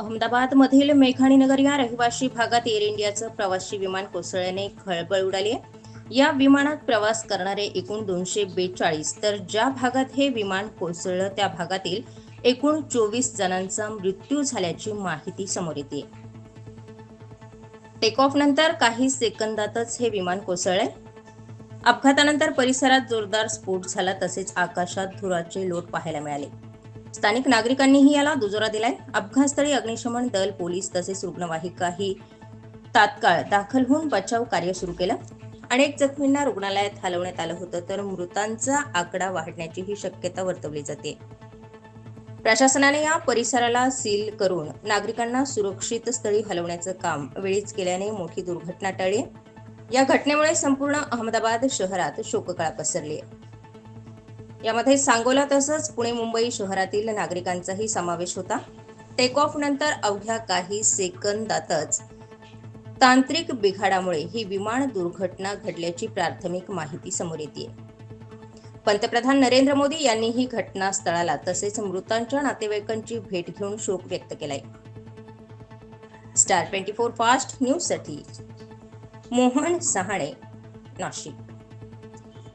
अहमदाबादमधील मेघाणीनगर या रहिवाशी भागात एअर इंडियाचं प्रवासी विमान कोसळल्याने खळबळ उडाली आहे. या विमानात प्रवास करणारे एकूण दोनशे बेचाळीस तर ज्या भागात हे विमान कोसळलं त्या भागातील एकूण चोवीस जणांचा मृत्यू झाल्याची माहिती समोर येते. टेक ऑफ नंतर काही सेकंदातच हे विमान कोसळले अपघातानंतर परिसरात जोरदार स्फोट झाला तसेच आकाशात धुराचे लोट पाहायला मिळाले. स्थानिक नागरिकांनीही याला दुजोरा दिलाय. अपघातस्थळी अग्निशमन दल पोलीस तसेच रुग्णवाहिकाही तात्काळ दाखल होऊन बचाव कार्य सुरू केलं. अनेक जखमींना रुग्णालयात हलवण्यात आलं होतं तर मृतांचा आकडा वाढण्याचीही शक्यता वर्तवली जाते. प्रशासनाने या परिसराला सील करून नागरिकांना सुरक्षित स्थळी हलवण्याचं काम वेळीच केल्याने मोठी दुर्घटना टळली. या घटनेमुळे संपूर्ण अहमदाबाद शहरात शोककळा पसरली. आहे यामध्ये सांगोला तसंच पुणे मुंबई शहरातील नागरिकांचाही समावेश होता. टेक ऑफ नंतर अवघ्या काही सेकंदातच तांत्रिक बिघाडामुळे ही विमान दुर्घटना घडल्याची प्राथमिक माहिती समोर येते पंतप्रधान नरेंद्र मोदी यांनी ही घटनास्थळाला तसेच मृतांच्या नातेवाईकांची भेट घेऊन शोक व्यक्त केलाय. स्टार ट्वेंटी फोर फास्ट न्यूजसाठी मोहन सहाणे नाशिक.